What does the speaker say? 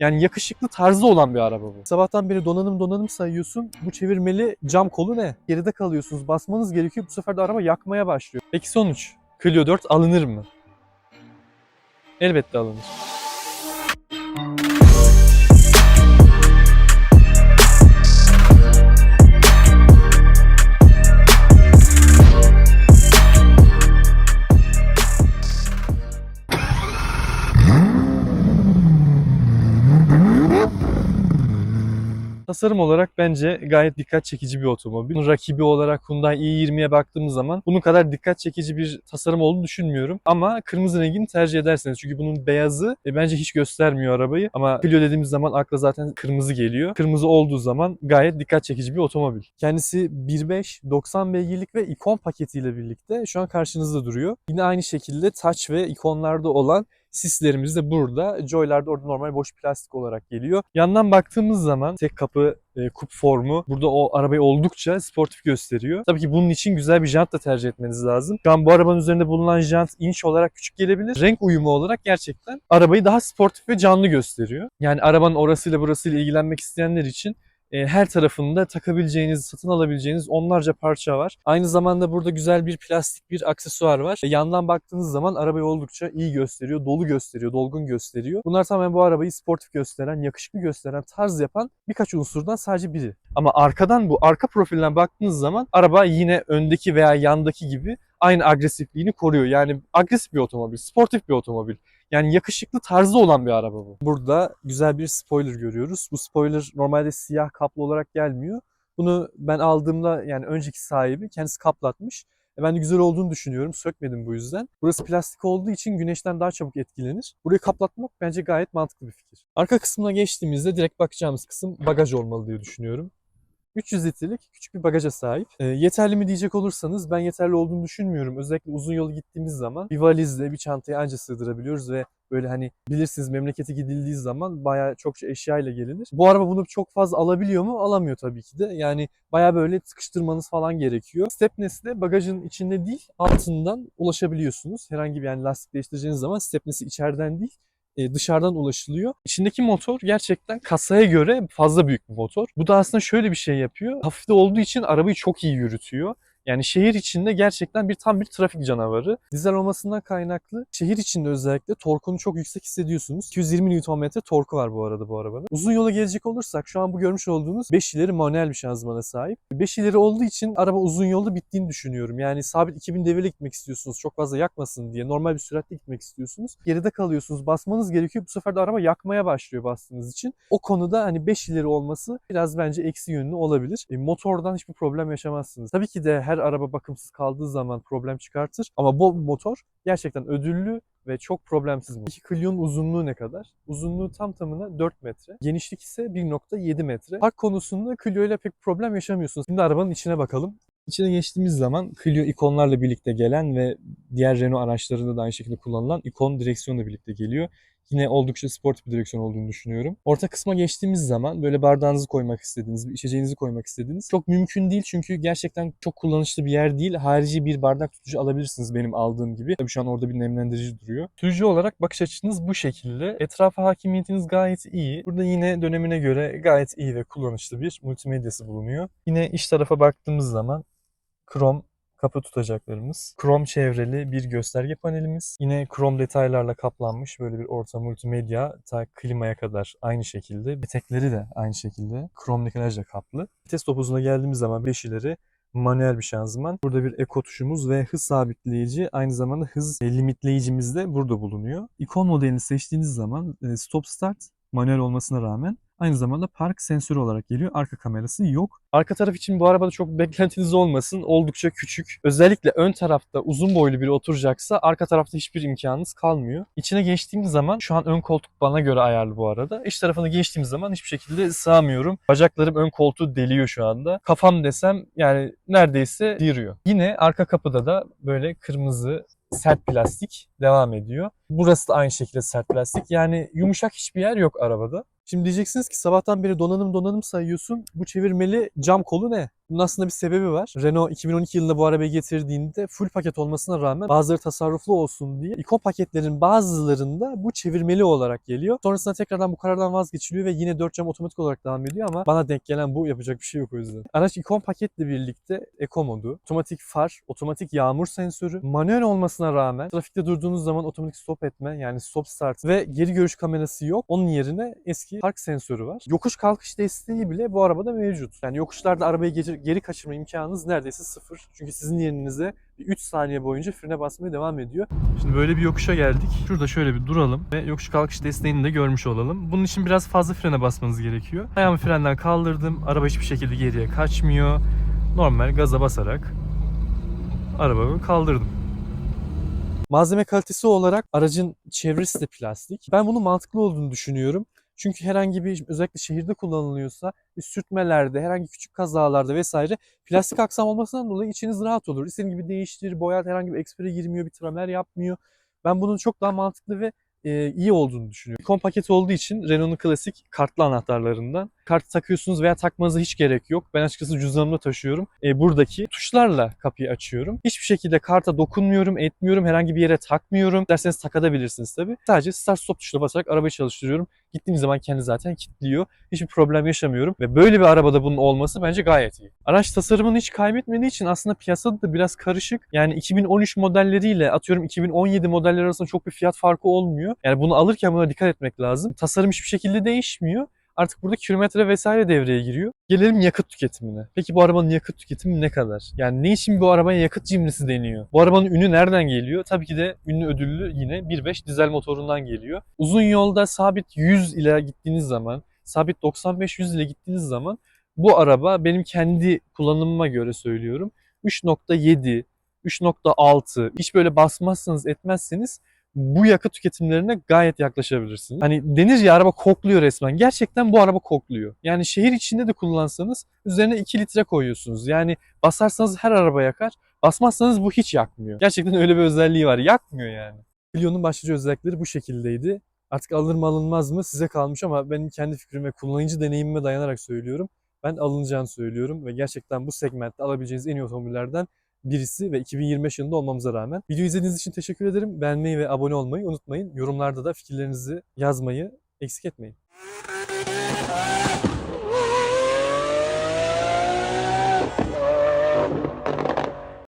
Yani yakışıklı tarzı olan bir araba bu. Sabahtan beri donanım donanım sayıyorsun. Bu çevirmeli cam kolu ne? Geride kalıyorsunuz. Basmanız gerekiyor. Bu sefer de araba yakmaya başlıyor. Peki sonuç? Clio 4 alınır mı? Elbette alınır. Tasarım olarak bence gayet dikkat çekici bir otomobil. Bunun rakibi olarak Hyundai i20'ye baktığımız zaman bunun kadar dikkat çekici bir tasarım olduğunu düşünmüyorum. Ama kırmızı rengini tercih ederseniz çünkü bunun beyazı e, bence hiç göstermiyor arabayı. Ama Clio dediğimiz zaman akla zaten kırmızı geliyor. Kırmızı olduğu zaman gayet dikkat çekici bir otomobil. Kendisi 1.5, 90 beygirlik ve ikon paketiyle birlikte şu an karşınızda duruyor. Yine aynı şekilde touch ve ikonlarda olan Sislerimiz de burada. Joy'lar da orada normal boş plastik olarak geliyor. Yandan baktığımız zaman tek kapı e, kup formu burada o arabayı oldukça sportif gösteriyor. Tabii ki bunun için güzel bir jant da tercih etmeniz lazım. Şu an bu arabanın üzerinde bulunan jant inç olarak küçük gelebilir. Renk uyumu olarak gerçekten arabayı daha sportif ve canlı gösteriyor. Yani arabanın orasıyla burasıyla ilgilenmek isteyenler için e, her tarafında takabileceğiniz, satın alabileceğiniz onlarca parça var. Aynı zamanda burada güzel bir plastik bir aksesuar var. Yandan baktığınız zaman arabayı oldukça iyi gösteriyor, dolu gösteriyor, dolgun gösteriyor. Bunlar tamamen bu arabayı sportif gösteren, yakışıklı gösteren, tarz yapan birkaç unsurdan sadece biri. Ama arkadan bu arka profilden baktığınız zaman araba yine öndeki veya yandaki gibi aynı agresifliğini koruyor. Yani agresif bir otomobil, sportif bir otomobil. Yani yakışıklı tarzı olan bir araba bu. Burada güzel bir spoiler görüyoruz. Bu spoiler normalde siyah kaplı olarak gelmiyor. Bunu ben aldığımda yani önceki sahibi kendisi kaplatmış. E Ben de güzel olduğunu düşünüyorum. Sökmedim bu yüzden. Burası plastik olduğu için güneşten daha çabuk etkilenir. Burayı kaplatmak bence gayet mantıklı bir fikir. Arka kısmına geçtiğimizde direkt bakacağımız kısım bagaj olmalı diye düşünüyorum. 300 litrelik küçük bir bagaja sahip. E, yeterli mi diyecek olursanız ben yeterli olduğunu düşünmüyorum. Özellikle uzun yolu gittiğimiz zaman bir valizle bir çantayı anca sığdırabiliyoruz ve böyle hani bilirsiniz memlekete gidildiği zaman bayağı çokça eşyayla gelinir. Bu araba bunu çok fazla alabiliyor mu? Alamıyor tabii ki de. Yani bayağı böyle sıkıştırmanız falan gerekiyor. Stepnesi de bagajın içinde değil altından ulaşabiliyorsunuz. Herhangi bir yani lastik değiştireceğiniz zaman stepnesi içeriden değil dışarıdan ulaşılıyor. İçindeki motor gerçekten kasaya göre fazla büyük bir motor. Bu da aslında şöyle bir şey yapıyor. Hafif de olduğu için arabayı çok iyi yürütüyor. Yani şehir içinde gerçekten bir tam bir trafik canavarı. Dizel olmasından kaynaklı şehir içinde özellikle torkunu çok yüksek hissediyorsunuz. 220 Nm torku var bu arada bu arabanın. Uzun yola gelecek olursak şu an bu görmüş olduğunuz 5 ileri manuel bir şanzımana sahip. 5 ileri olduğu için araba uzun yolda bittiğini düşünüyorum. Yani sabit 2000 devirle gitmek istiyorsunuz. Çok fazla yakmasın diye. Normal bir süratle gitmek istiyorsunuz. Geride kalıyorsunuz. Basmanız gerekiyor. Bu sefer de araba yakmaya başlıyor bastığınız için. O konuda hani 5 ileri olması biraz bence eksi yönlü olabilir. E, motordan hiçbir problem yaşamazsınız. Tabii ki de her araba bakımsız kaldığı zaman problem çıkartır. Ama bu motor gerçekten ödüllü ve çok problemsiz bu. Peki Clio'nun uzunluğu ne kadar? Uzunluğu tam tamına 4 metre. Genişlik ise 1.7 metre. Park konusunda Clio ile pek problem yaşamıyorsunuz. Şimdi arabanın içine bakalım. İçine geçtiğimiz zaman Clio ikonlarla birlikte gelen ve diğer Renault araçlarında da aynı şekilde kullanılan ikon direksiyonla birlikte geliyor. Yine oldukça sport bir direksiyon olduğunu düşünüyorum. Orta kısma geçtiğimiz zaman böyle bardağınızı koymak istediğiniz, bir içeceğinizi koymak istediğiniz çok mümkün değil çünkü gerçekten çok kullanışlı bir yer değil. Harici bir bardak tutucu alabilirsiniz benim aldığım gibi. Tabii şu an orada bir nemlendirici duruyor. Sürücü olarak bakış açınız bu şekilde. Etrafa hakimiyetiniz gayet iyi. Burada yine dönemine göre gayet iyi ve kullanışlı bir multimedyası bulunuyor. Yine iç tarafa baktığımız zaman krom kapı tutacaklarımız. Krom çevreli bir gösterge panelimiz. Yine krom detaylarla kaplanmış böyle bir orta multimedya ta klimaya kadar aynı şekilde. Etekleri de aynı şekilde krom nikelajla kaplı. Vites topuzuna geldiğimiz zaman 5 ileri manuel bir şanzıman. Burada bir eko tuşumuz ve hız sabitleyici aynı zamanda hız limitleyicimiz de burada bulunuyor. İkon modelini seçtiğiniz zaman e, stop start manuel olmasına rağmen Aynı zamanda park sensörü olarak geliyor. Arka kamerası yok. Arka taraf için bu arabada çok beklentiniz olmasın. Oldukça küçük. Özellikle ön tarafta uzun boylu biri oturacaksa arka tarafta hiçbir imkanınız kalmıyor. İçine geçtiğimiz zaman şu an ön koltuk bana göre ayarlı bu arada. İç tarafına geçtiğimiz zaman hiçbir şekilde sığamıyorum. Bacaklarım ön koltuğu deliyor şu anda. Kafam desem yani neredeyse diriyor. Yine arka kapıda da böyle kırmızı sert plastik devam ediyor. Burası da aynı şekilde sert plastik. Yani yumuşak hiçbir yer yok arabada. Şimdi diyeceksiniz ki sabahtan beri donanım donanım sayıyorsun. Bu çevirmeli cam kolu ne? Bunun aslında bir sebebi var. Renault 2012 yılında bu arabayı getirdiğinde full paket olmasına rağmen bazıları tasarruflu olsun diye Eco paketlerin bazılarında bu çevirmeli olarak geliyor. Sonrasında tekrardan bu karardan vazgeçiliyor ve yine 4 cam otomatik olarak devam ediyor ama bana denk gelen bu yapacak bir şey yok o yüzden. Araç Econ paketle birlikte Eco modu, otomatik far, otomatik yağmur sensörü, manuel olmasına rağmen trafikte durduğunuz zaman otomatik stop etme yani stop start ve geri görüş kamerası yok. Onun yerine eski park sensörü var. Yokuş kalkış desteği bile bu arabada mevcut. Yani yokuşlarda arabayı geri, geri kaçırma imkanınız neredeyse sıfır. Çünkü sizin yerinize 3 saniye boyunca frene basmaya devam ediyor. Şimdi böyle bir yokuşa geldik. Şurada şöyle bir duralım ve yokuş kalkış desteğini de görmüş olalım. Bunun için biraz fazla frene basmanız gerekiyor. Ayağımı frenden kaldırdım. Araba hiçbir şekilde geriye kaçmıyor. Normal gaza basarak arabamı kaldırdım. Malzeme kalitesi olarak aracın çevresi de plastik. Ben bunun mantıklı olduğunu düşünüyorum. Çünkü herhangi bir özellikle şehirde kullanılıyorsa bir sürtmelerde, herhangi küçük kazalarda vesaire plastik aksam olmasından dolayı içiniz rahat olur. İstediğin gibi değiştir, boyar, herhangi bir ekspere girmiyor, bir tramer yapmıyor. Ben bunun çok daha mantıklı ve e, iyi olduğunu düşünüyorum. Ikon paketi olduğu için Renault'un klasik kartlı anahtarlarından. Kartı takıyorsunuz veya takmanıza hiç gerek yok. Ben açıkçası cüzdanımda taşıyorum. E, buradaki tuşlarla kapıyı açıyorum. Hiçbir şekilde karta dokunmuyorum, etmiyorum, herhangi bir yere takmıyorum. Derseniz takabilirsiniz tabii. Sadece start stop tuşuna basarak arabayı çalıştırıyorum. Gittiğim zaman kendi zaten kilitliyor. Hiçbir problem yaşamıyorum ve böyle bir arabada bunun olması bence gayet iyi. Araç tasarımını hiç kaybetmediği için aslında piyasada da biraz karışık. Yani 2013 modelleriyle atıyorum 2017 modeller arasında çok bir fiyat farkı olmuyor. Yani bunu alırken buna dikkat etmek lazım. Tasarım hiçbir şekilde değişmiyor. Artık burada kilometre vesaire devreye giriyor. Gelelim yakıt tüketimine. Peki bu arabanın yakıt tüketimi ne kadar? Yani ne için bu arabaya yakıt cimrisi deniyor? Bu arabanın ünü nereden geliyor? Tabii ki de ünlü ödüllü yine 1.5 dizel motorundan geliyor. Uzun yolda sabit 100 ile gittiğiniz zaman, sabit 95-100 ile gittiğiniz zaman bu araba benim kendi kullanımıma göre söylüyorum 3.7, 3.6 hiç böyle basmazsanız etmezseniz bu yakıt tüketimlerine gayet yaklaşabilirsiniz. Hani denir ya araba kokluyor resmen. Gerçekten bu araba kokluyor. Yani şehir içinde de kullansanız üzerine 2 litre koyuyorsunuz. Yani basarsanız her araba yakar. Basmazsanız bu hiç yakmıyor. Gerçekten öyle bir özelliği var. Yakmıyor yani. Clio'nun başlıca özellikleri bu şekildeydi. Artık alınır mı alınmaz mı size kalmış ama benim kendi fikrime, kullanıcı deneyimime dayanarak söylüyorum. Ben alınacağını söylüyorum ve gerçekten bu segmentte alabileceğiniz en iyi otomobillerden birisi ve 2025 yılında olmamıza rağmen. Videoyu izlediğiniz için teşekkür ederim. Beğenmeyi ve abone olmayı unutmayın. Yorumlarda da fikirlerinizi yazmayı eksik etmeyin.